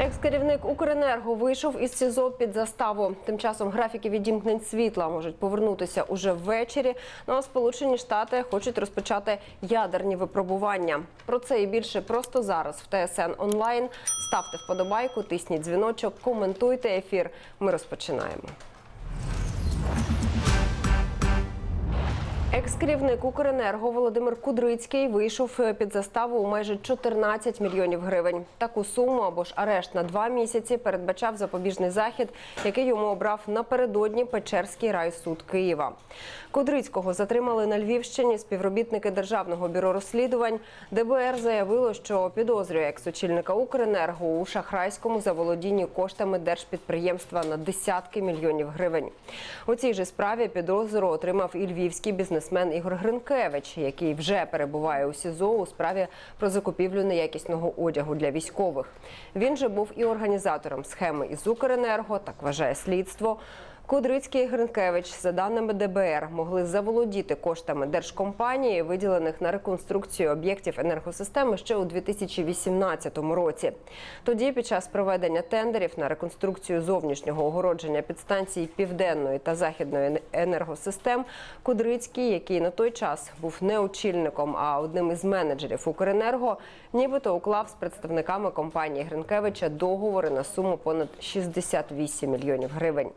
Екс-керівник Укренерго вийшов із СІЗО під заставу. Тим часом графіки відімкнень світла можуть повернутися уже ввечері. Ну а Сполучені Штати хочуть розпочати ядерні випробування. Про це і більше просто зараз в ТСН онлайн. Ставте вподобайку, тисніть дзвіночок, коментуйте ефір. Ми розпочинаємо. Екс-керівник Укренерго Володимир Кудрицький вийшов під заставу у майже 14 мільйонів гривень. Таку суму або ж арешт на два місяці передбачав запобіжний захід, який йому обрав напередодні Печерський райсуд Києва. Кудрицького затримали на Львівщині співробітники державного бюро розслідувань. ДБР заявило, що підозрює екс-очільника Укренерго у шахрайському заволодінні коштами держпідприємства на десятки мільйонів гривень. У цій же справі підозру отримав і львівський бізнесмен Ігор Гринкевич, який вже перебуває у СІЗО у справі про закупівлю неякісного одягу для військових. Він же був і організатором схеми із Укренерго, так вважає слідство. Кудрицький і Гринкевич, за даними ДБР, могли заволодіти коштами держкомпанії, виділених на реконструкцію об'єктів енергосистеми ще у 2018 році. Тоді, під час проведення тендерів на реконструкцію зовнішнього огородження підстанцій південної та західної енергосистем, Кудрицький, який на той час був не очільником, а одним із менеджерів Укренерго, нібито уклав з представниками компанії Гринкевича договори на суму понад 68 мільйонів гривень.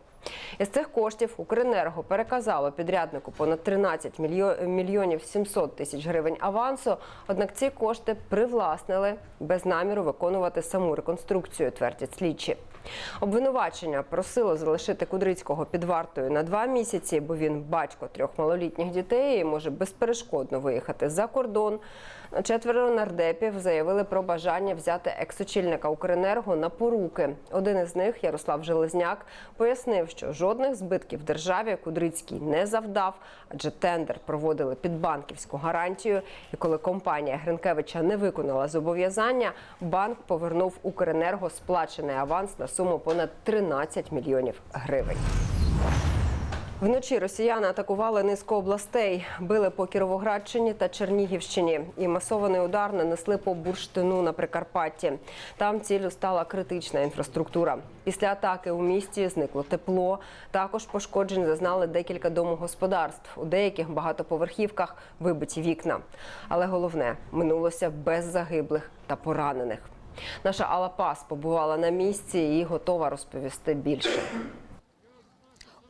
Із цих коштів Укренерго переказало підряднику понад 13 мільйо- мільйонів 700 тисяч гривень авансу. Однак ці кошти привласнили без наміру виконувати саму реконструкцію, твердять слідчі. Обвинувачення просило залишити Кудрицького під вартою на два місяці, бо він батько трьох малолітніх дітей і може безперешкодно виїхати за кордон. Четверо нардепів заявили про бажання взяти екс-очільника Укренерго на поруки. Один із них, Ярослав Железняк, пояснив, що жодних збитків державі Кудрицький не завдав, адже тендер проводили під банківську гарантію. І коли компанія Гринкевича не виконала зобов'язання, банк повернув Укренерго сплачений аванс на суму понад 13 мільйонів гривень. Вночі росіяни атакували низку областей, били по Кіровоградщині та Чернігівщині. І масований удар нанесли по бурштину на Прикарпатті. Там ціллю стала критична інфраструктура. Після атаки у місті зникло тепло. Також пошкоджень зазнали декілька домогосподарств. У деяких багатоповерхівках вибиті вікна. Але головне минулося без загиблих та поранених. Наша Алла Пас побувала на місці і готова розповісти більше.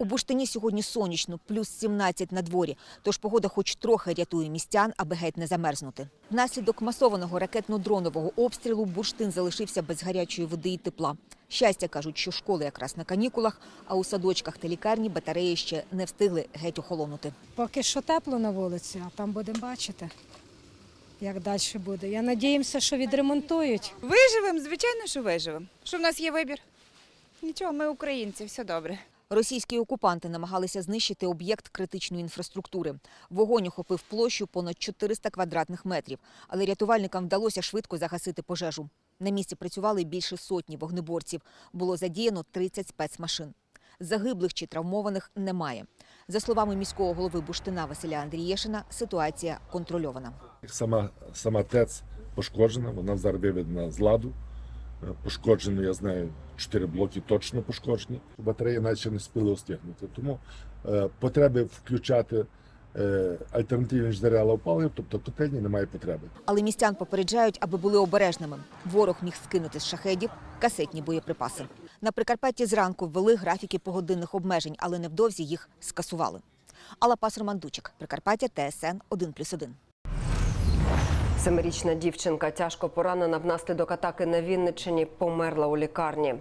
У Буштині сьогодні сонячно, плюс 17 на дворі, тож погода хоч трохи рятує містян, аби геть не замерзнути. Внаслідок масованого ракетно-дронового обстрілу Буштин залишився без гарячої води і тепла. Щастя, кажуть, що школи якраз на канікулах, а у садочках та лікарні батареї ще не встигли геть охолонути. Поки що тепло на вулиці, а там будемо бачити, як далі буде. Я надіємося, що відремонтують. Виживемо, звичайно, що виживемо. Що в нас є вибір? Нічого, ми українці, все добре. Російські окупанти намагалися знищити об'єкт критичної інфраструктури. Вогонь охопив площу понад 400 квадратних метрів, але рятувальникам вдалося швидко загасити пожежу. На місці працювали більше сотні вогнеборців. Було задіяно 30 спецмашин. Загиблих чи травмованих немає. За словами міського голови Буштина Василя Андрієшина, ситуація контрольована. Сама, сама ТЕЦ пошкоджена, вона зараз виведена з ладу. Е, Пошкоджено, я знаю, чотири блоки точно пошкоджені. Батареї ще не спіли остигнути. Тому е, потреби включати е, альтернативні джерела опалення, тобто котельні, немає потреби. Але містян попереджають, аби були обережними. Ворог міг скинути з шахедів касетні боєприпаси. На Прикарпатті зранку ввели графіки погодинних обмежень, але невдовзі їх скасували. Алла Пас Роман Дучик, Прикарпаття, ТСН 1+,1. Семирічна дівчинка тяжко поранена внаслідок атаки на Вінниччині, померла у лікарні.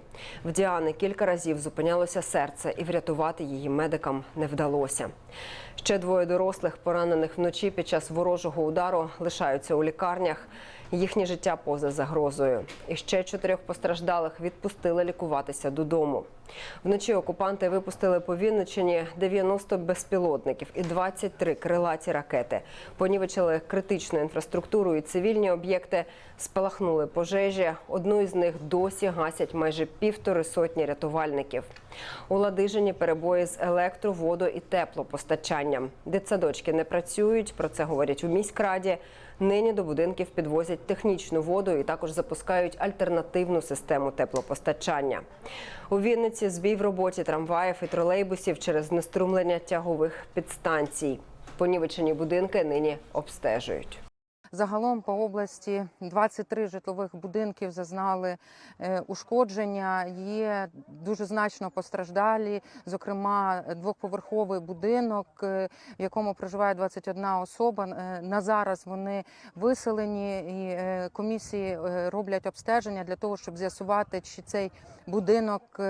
В Діани кілька разів зупинялося серце, і врятувати її медикам не вдалося. Ще двоє дорослих, поранених вночі під час ворожого удару, лишаються у лікарнях. Їхнє життя поза загрозою. І ще чотирьох постраждалих відпустили лікуватися додому. Вночі окупанти випустили по Вінниччині 90 безпілотників і 23 крилаті ракети. Понівечили критичну інфраструктуру і цивільні об'єкти. Спалахнули пожежі. Одну із них досі гасять майже півтори сотні рятувальників. У Ладижині перебої з електро, водо і теплопостачанням. Дитсадочки не працюють. Про це говорять у міськраді. Нині до будинків підвозять технічну воду і також запускають альтернативну систему теплопостачання. У Вінниці збій в роботі трамваїв і тролейбусів через неструмлення тягових підстанцій. Понівечені будинки нині обстежують. Загалом по області 23 житлових будинків зазнали е, ушкодження. Є дуже значно постраждалі. Зокрема, двоповерховий будинок, е, в якому проживає 21 особа. Е, На зараз вони виселені, і комісії роблять обстеження для того, щоб з'ясувати, чи цей будинок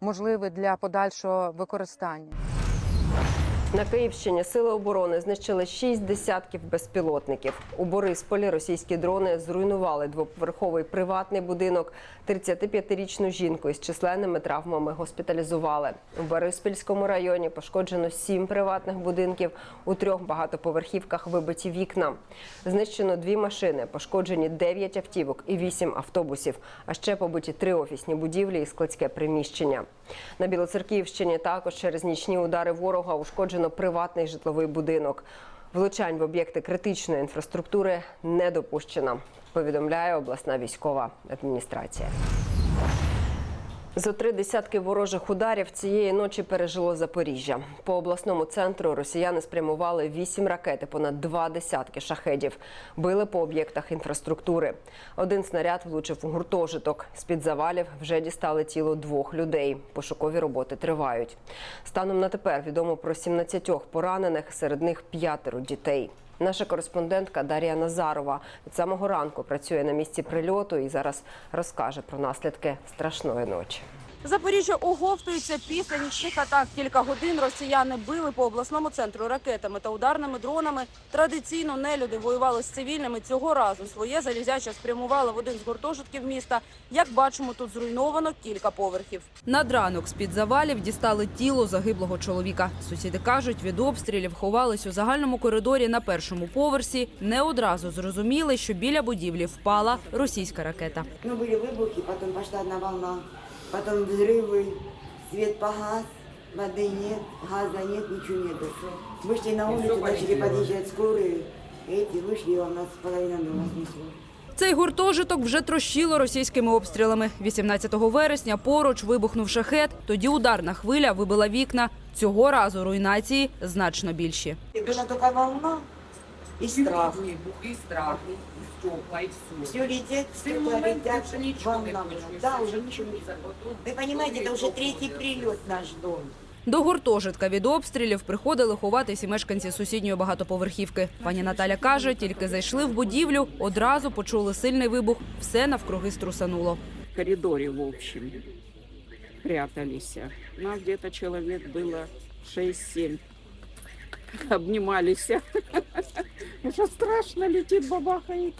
можливий для подальшого використання. На Київщині сили оборони знищили шість десятків безпілотників. У Борисполі російські дрони зруйнували двоповерховий приватний будинок. 35-річну жінку із численними травмами госпіталізували. У Бориспільському районі пошкоджено сім приватних будинків. У трьох багатоповерхівках вибиті вікна. Знищено дві машини, пошкоджені дев'ять автівок і вісім автобусів. А ще побиті три офісні будівлі і складське приміщення. На Білоцерківщині також через нічні удари ворога ушкоджено приватний житловий будинок. Влучань в об'єкти критичної інфраструктури не допущено, повідомляє обласна військова адміністрація. Зо три десятки ворожих ударів цієї ночі пережило Запоріжжя. По обласному центру росіяни спрямували вісім ракет і понад два десятки шахедів. Били по об'єктах інфраструктури. Один снаряд влучив у гуртожиток. З під завалів вже дістали тіло двох людей. Пошукові роботи тривають. Станом на тепер відомо про 17 поранених, серед них п'ятеро дітей. Наша кореспондентка Дар'я Назарова від самого ранку працює на місці прильоту і зараз розкаже про наслідки страшної ночі. Запоріжжя оговтується після нічних атак. Кілька годин росіяни били по обласному центру ракетами та ударними дронами. Традиційно нелюди воювали з цивільними. Цього разу своє залізяче спрямували в один з гуртожитків міста. Як бачимо, тут зруйновано кілька поверхів. Над ранок з-під завалів дістали тіло загиблого чоловіка. Сусіди кажуть, від обстрілів ховались у загальному коридорі на першому поверсі. Не одразу зрозуміли, що біля будівлі впала російська ракета. Ну, были выбухи, потом пошла одна волна, потом взрывы, свет погас, воды нет, газа нет, ничего нету. Вышли на улицу, начали подъезжать скорые, эти вышли, а у нас половина дома снесло. Цей гуртожиток вже трощило російськими обстрілами. 18 вересня поруч вибухнув шахет. Тоді ударна хвиля вибила вікна. Цього разу руйнації значно більші. Была только волна и страх. и страх, и стекла, и все. Все летит, Ты стекла момент летят, больше ничего не волна. хочешь. Да, Всё, уже что ничего не хочется. Вот тут Вы понимаете, это уже третий прилет наш дом. До гуртожитка від обстрілів приходили ховатись і мешканці сусідньої багатоповерхівки. Пані Наталя каже, тільки зайшли в будівлю, одразу почули сильний вибух. Все навкруги струсануло. в коридоре, в общем, прятались. Нас где-то человек было 6-7. Обнимались. Уже страшно летит, бабахает.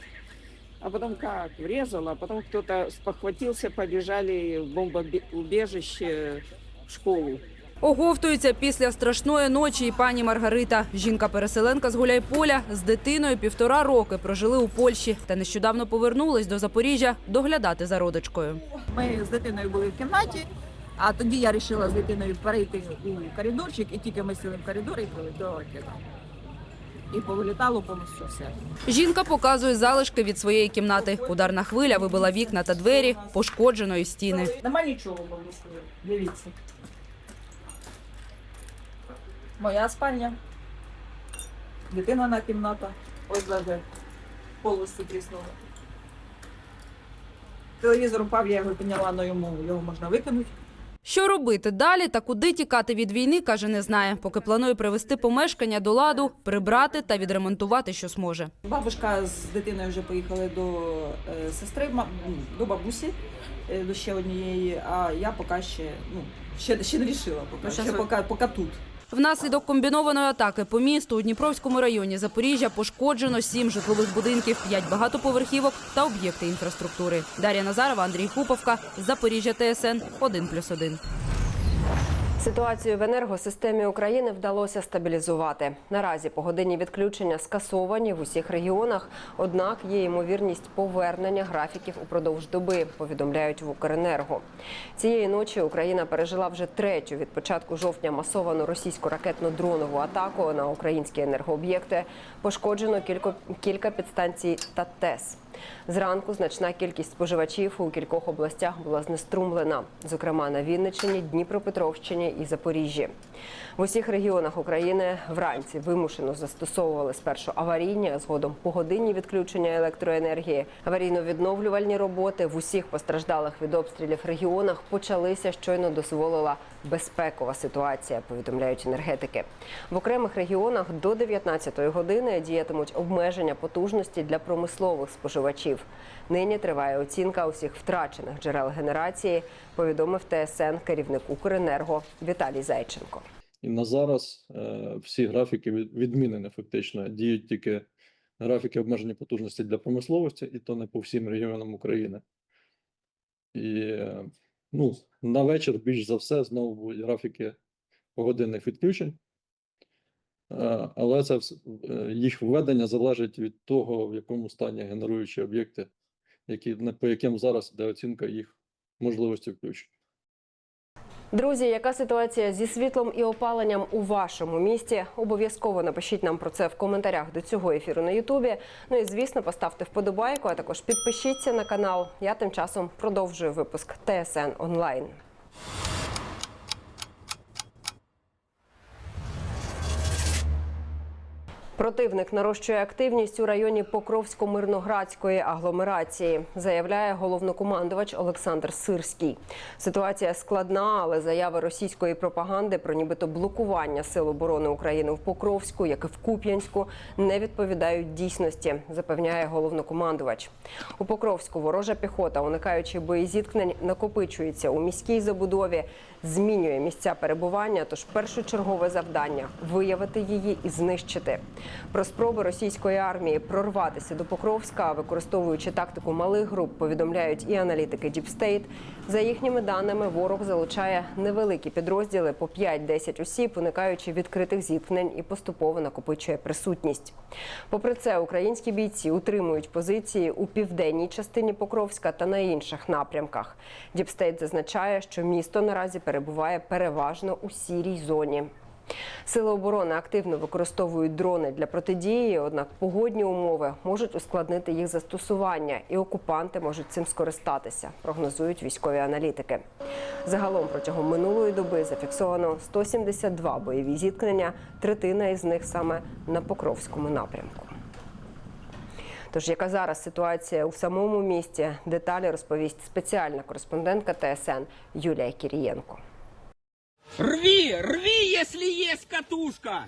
А потом как? Врезало, а потом кто-то спохватился, побежали в бомбоубежище в школу. Оговтується після страшної ночі і пані Маргарита. Жінка-переселенка з Гуляйполя з дитиною півтора роки прожили у Польщі та нещодавно повернулись до Запоріжжя доглядати за родичкою. Ми з дитиною були в кімнаті, а тоді я вирішила з дитиною перейти у коридорчик, і тільки ми сіли в коридорі і до ракета. І повилітало повністю все. Жінка показує залишки від своєї кімнати. Ударна хвиля вибила вікна та двері, пошкоджено і стіни. Нема нічого повністю. Дивіться. Моя спальня. Дитина на кімната. Ось даже повністю тріснула. Телевізор упав, я його підняла, але йому його можна викинути. Що робити далі та куди тікати від війни, каже, не знає. Поки планує привести помешкання до ладу, прибрати та відремонтувати, що зможе. Бабушка з дитиною вже поїхали до е, сестри, до бабусі, е, до ще однієї, а я поки ще, ну, ще, ще не рішила, поки, ще поки, поки тут. Внаслідок комбінованої атаки по місту у Дніпровському районі Запоріжжя пошкоджено сім житлових будинків, п'ять багатоповерхівок та об'єкти інфраструктури. Дар'я Назарова, Андрій Хуповка, Запоріжжя ТСН 1+,1. Ситуацію в енергосистемі України вдалося стабілізувати. Наразі погодинні відключення скасовані в усіх регіонах. Однак є ймовірність повернення графіків упродовж доби. Повідомляють в Укренерго. Цієї ночі Україна пережила вже третю від початку жовтня масовану російську ракетно-дронову атаку на українські енергооб'єкти. Пошкоджено кілька підстанцій та ТЕС. Зранку значна кількість споживачів у кількох областях була знеструмлена, зокрема на Вінниччині, Дніпропетровщині і Запоріжжі. В усіх регіонах України вранці вимушено застосовували спершу аварійні, а згодом погодинні відключення електроенергії. Аварійно-відновлювальні роботи в усіх постраждалих від обстрілів регіонах почалися щойно дозволила безпекова ситуація. Повідомляють енергетики. В окремих регіонах до 19-ї години діятимуть обмеження потужності для промислових споживачів. Нині триває оцінка усіх втрачених джерел генерації. Повідомив ТСН керівник Укренерго Віталій Зайченко. І на зараз е, всі графіки відмінені фактично. Діють тільки графіки обмеження потужності для промисловості, і то не по всім регіонам України. І е, ну, на вечір більш за все знову будуть графіки погодинних відключень. Е, Але це е, їх введення залежить від того, в якому стані генеруючі об'єкти, які, по яким зараз йде оцінка їх можливості включення. Друзі, яка ситуація зі світлом і опаленням у вашому місті? Обов'язково напишіть нам про це в коментарях до цього ефіру на Ютубі. Ну і звісно, поставте вподобайку, а також підпишіться на канал. Я тим часом продовжую випуск ТСН онлайн. Противник нарощує активність у районі Покровсько-Мирноградської агломерації, заявляє головнокомандувач Олександр Сирський. Ситуація складна, але заяви російської пропаганди про нібито блокування сил оборони України в Покровську, як і в Куп'янську, не відповідають дійсності, запевняє головнокомандувач. У Покровську ворожа піхота, уникаючи боєзіткнень, накопичується у міській забудові, змінює місця перебування. Тож першочергове завдання виявити її і знищити. Про спроби російської армії прорватися до Покровська, використовуючи тактику малих груп, повідомляють і аналітики State. За їхніми даними, ворог залучає невеликі підрозділи по 5-10 осіб, уникаючи відкритих зіткнень і поступово накопичує присутність. Попри це, українські бійці утримують позиції у південній частині Покровська та на інших напрямках. State зазначає, що місто наразі перебуває переважно у сірій зоні. Сили оборони активно використовують дрони для протидії, однак погодні умови можуть ускладнити їх застосування, і окупанти можуть цим скористатися, прогнозують військові аналітики. Загалом протягом минулої доби зафіксовано 172 бойові зіткнення, третина із них саме на Покровському напрямку. Тож, яка зараз ситуація у самому місті, деталі розповість спеціальна кореспондентка ТСН Юлія Кірієнко. Рви, рви, если есть катушка!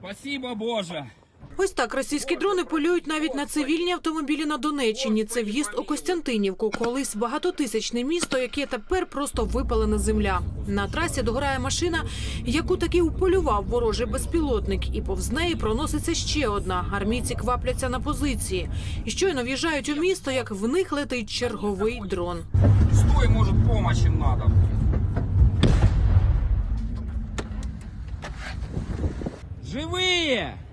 Спасибо, Боже! Ось так російські дрони полюють навіть на цивільні автомобілі на Донеччині. Це в'їзд у Костянтинівку, колись багатотисячне місто, яке тепер просто випалена земля. На трасі догорає машина, яку таки уполював ворожий безпілотник, і повз неї проноситься ще одна. Армійці квапляться на позиції. І щойно в'їжджають у місто, як в них летить черговий дрон. Стой, может, помощь им надо. Живые!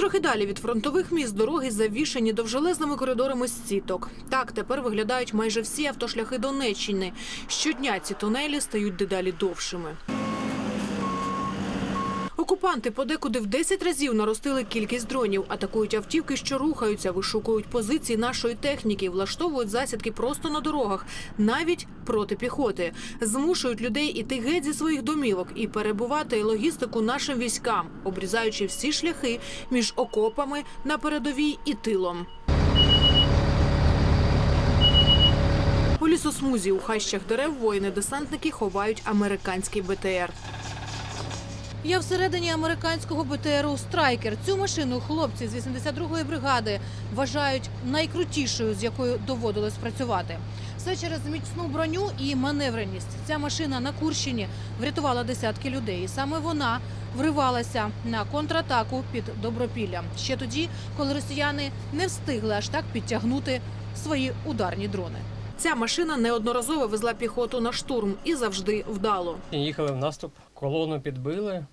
Трохи далі від фронтових міст дороги завішені довжелезними коридорами сіток. Так тепер виглядають майже всі автошляхи Донеччини. Щодня ці тунелі стають дедалі довшими. Окупанти подекуди в 10 разів наростили кількість дронів, атакують автівки, що рухаються, вишукують позиції нашої техніки, влаштовують засідки просто на дорогах, навіть проти піхоти, змушують людей іти геть зі своїх домівок і перебувати логістику нашим військам, обрізаючи всі шляхи між окопами на передовій і тилом. У лісосмузі у хащах дерев воїни-десантники ховають американський БТР. Я всередині американського БТРу Страйкер. Цю машину хлопці з 82-ї бригади вважають найкрутішою, з якою доводилось працювати. Все через міцну броню і маневреність. Ця машина на Курщині врятувала десятки людей. І саме вона вривалася на контратаку під Добропіллям. Ще тоді, коли росіяни не встигли аж так підтягнути свої ударні дрони. Ця машина неодноразово везла піхоту на штурм і завжди вдало. Їхали в наступ, колону підбили,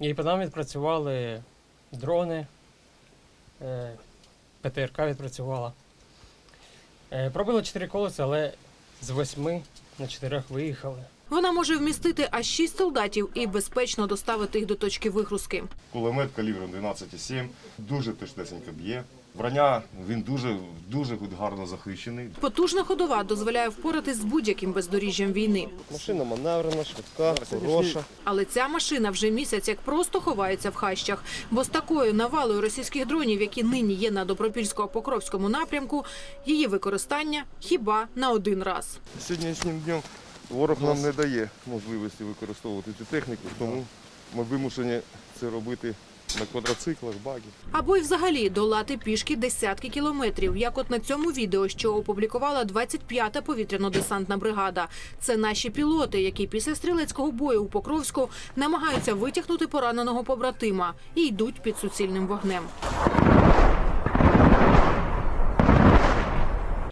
і по нам відпрацювали дрони, е, ПТРК відпрацювала. Е, Пробили чотири колеса, але з восьми на чотирьох виїхали. Вона може вмістити аж шість солдатів і безпечно доставити їх до точки вигрузки. Кулемет калібром 12,7, дуже точнесенько б'є. Броня він дуже дуже гарно захищений. Потужна ходова дозволяє впоратись з будь-яким бездоріжжям війни. Машина маневрена, швидка, хороша. Але ця машина вже місяць як просто ховається в хащах. Бо з такою навалою російських дронів, які нині є на Добропільсько-Покровському напрямку, її використання хіба на один раз. Сьогоднішнім днем ворог нам не дає можливості використовувати цю техніку, тому ми вимушені це робити на квадроциклах, багі. Або й взагалі долати пішки десятки кілометрів, як от на цьому відео, що опублікувала 25-та повітряно-десантна бригада. Це наші пілоти, які після стрілецького бою у Покровську намагаються витягнути пораненого побратима і йдуть під суцільним вогнем.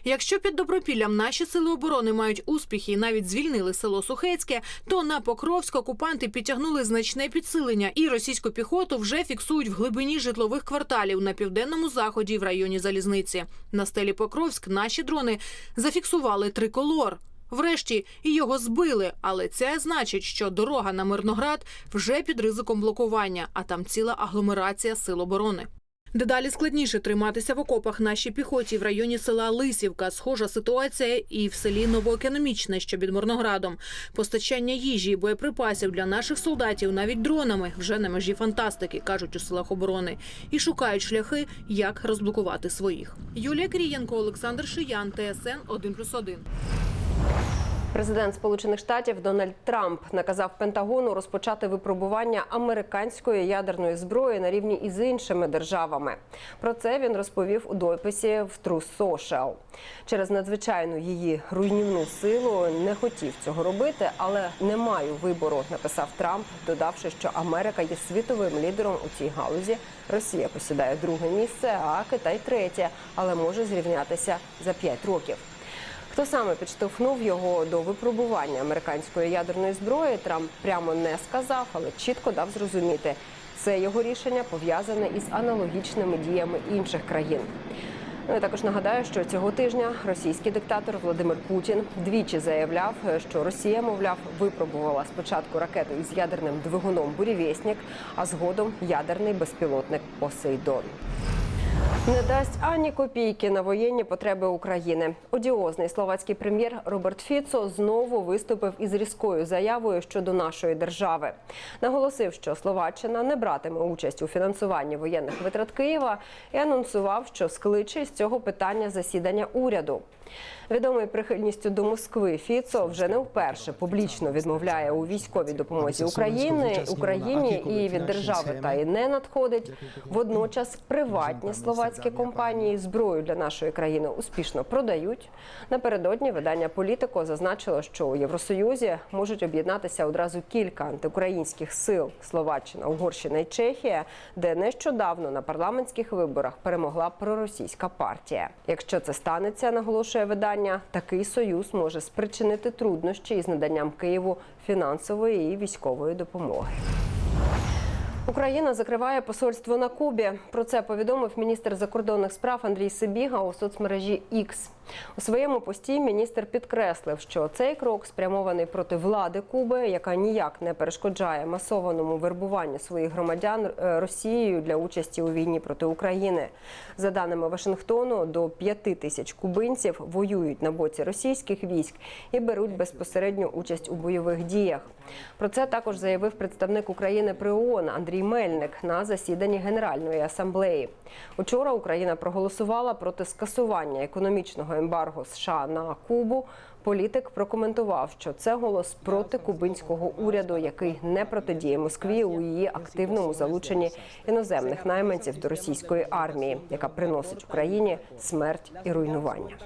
Якщо під Добропіллям наші сили оборони мають успіхи і навіть звільнили село Сухецьке, то на Покровськ окупанти підтягнули значне підсилення, і російську піхоту вже фіксують в глибині житлових кварталів на південному заході в районі залізниці. На стелі Покровськ наші дрони зафіксували триколор. Врешті і його збили, але це значить, що дорога на Мирноград вже під ризиком блокування, а там ціла агломерація сил оборони. Дедалі складніше триматися в окопах нашій піхоті в районі села Лисівка. Схожа ситуація і в селі Новоекономічне, що під Мирноградом. Постачання їжі і боєприпасів для наших солдатів навіть дронами вже на межі фантастики, кажуть у силах оборони, і шукають шляхи, як розблокувати своїх. Юлія Крієнко, Олександр Шиян, ТСН 1+,1. Президент Сполучених Штатів Дональд Трамп наказав Пентагону розпочати випробування американської ядерної зброї на рівні із іншими державами. Про це він розповів у дописі в True Social. Через надзвичайну її руйнівну силу не хотів цього робити, але не маю вибору, написав Трамп, додавши, що Америка є світовим лідером у цій галузі. Росія посідає друге місце, а Китай третє, але може зрівнятися за п'ять років. Хто саме підштовхнув його до випробування американської ядерної зброї, Трамп прямо не сказав, але чітко дав зрозуміти, це його рішення пов'язане із аналогічними діями інших країн. Ну, я також нагадаю, що цього тижня російський диктатор Володимир Путін двічі заявляв, що Росія, мовляв, випробувала спочатку ракету із ядерним двигуном «Бурєвєснік», а згодом ядерний безпілотник Посейдон. Не дасть ані копійки на воєнні потреби України. Одіозний словацький прем'єр Роберт Фіцо знову виступив із різкою заявою щодо нашої держави. Наголосив, що Словаччина не братиме участь у фінансуванні воєнних витрат Києва і анонсував, що скличе з цього питання засідання уряду. Відомий прихильністю до Москви Фіцо вже не вперше публічно відмовляє у військовій допомозі України Україні і від держави та й не надходить. Водночас приватні словацькі компанії зброю для нашої країни успішно продають. Напередодні видання Політико зазначило, що у Євросоюзі можуть об'єднатися одразу кілька антиукраїнських сил Словаччина, Угорщина і Чехія, де нещодавно на парламентських виборах перемогла проросійська партія. Якщо це станеться, наголошує видання, такий союз може спричинити труднощі із наданням Києву фінансової і військової допомоги. Україна закриває посольство на Кубі. Про це повідомив міністр закордонних справ Андрій Сибіга у соцмережі X. У своєму пості міністр підкреслив, що цей крок спрямований проти влади Куби, яка ніяк не перешкоджає масованому вербуванню своїх громадян е, Росією для участі у війні проти України. За даними Вашингтону, до п'яти тисяч кубинців воюють на боці російських військ і беруть безпосередню участь у бойових діях. Про це також заявив представник України при ООН Андрій Мельник на засіданні Генеральної асамблеї. Учора Україна проголосувала проти скасування економічного ембарго США на Кубу. Політик прокоментував, що це голос проти кубинського уряду, який не протидіє Москві у її активному залученні іноземних найманців до російської армії, яка приносить Україні смерть і руйнування.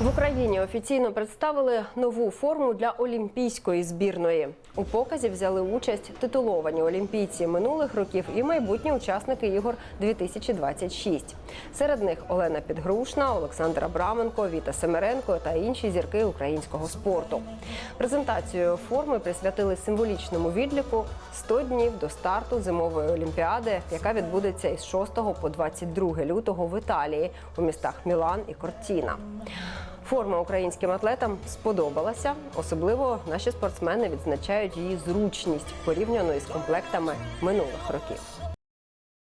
В Україні офіційно представили нову форму для олімпійської збірної. У показі взяли участь титуловані олімпійці минулих років і майбутні учасники ігор 2026. Серед них Олена Підгрушна, Олександр Абраменко, Віта Семеренко та інші зірки українського спорту. Презентацію форми присвятили символічному відліку 100 днів до старту зимової олімпіади, яка відбудеться із 6 по 22 лютого в Італії у містах Мілан і Кортіна. Форма українським атлетам сподобалася. Особливо наші спортсмени відзначають її зручність порівняно із комплектами минулих років.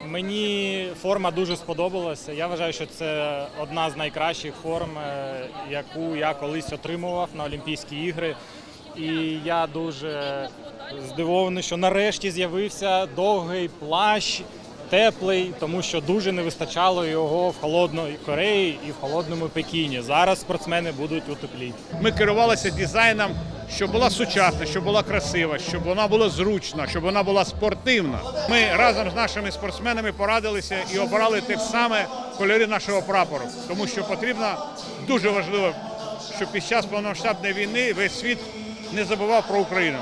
Мені форма дуже сподобалася. Я вважаю, що це одна з найкращих форм, е, яку я колись отримував на Олімпійські ігри. І я дуже здивований, що нарешті з'явився довгий плащ, теплий, тому що дуже не вистачало його в холодної Кореї і в холодному Пекіні. Зараз спортсмени будуть у теплі. Ми керувалися дизайном, щоб була сучасна, щоб була красива, щоб вона була зручна, щоб вона була спортивна. Ми разом з нашими спортсменами порадилися і обрали те саме кольори нашого прапору, тому що потрібно дуже важливо, щоб під час повномасштабної війни весь світ не забував про Україну.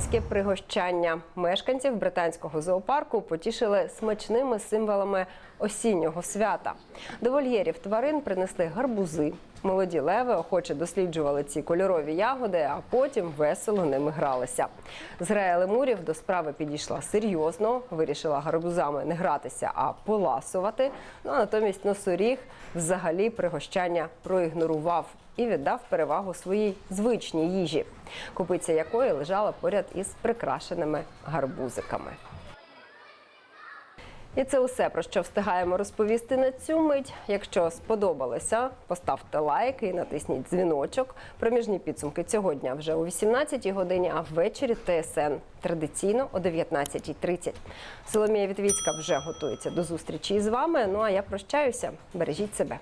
Геловінське пригощання мешканців британського зоопарку потішили смачними символами осіннього свята. До вольєрів тварин принесли гарбузи. Молоді леви охоче досліджували ці кольорові ягоди, а потім весело ними гралися. Зграя лемурів до справи підійшла серйозно, вирішила гарбузами не гратися, а поласувати. Ну а натомість носоріг взагалі пригощання проігнорував і віддав перевагу своїй звичній їжі, купиця якої лежала поряд із прикрашеними гарбузиками. І це усе про що встигаємо розповісти на цю мить. Якщо сподобалося, поставте лайк і натисніть дзвіночок. Проміжні підсумки цього дня вже о 18-й годині, а ввечері ТСН традиційно о 19.30. Соломія Вітвіцька вже готується до зустрічі з вами. Ну а я прощаюся. Бережіть себе.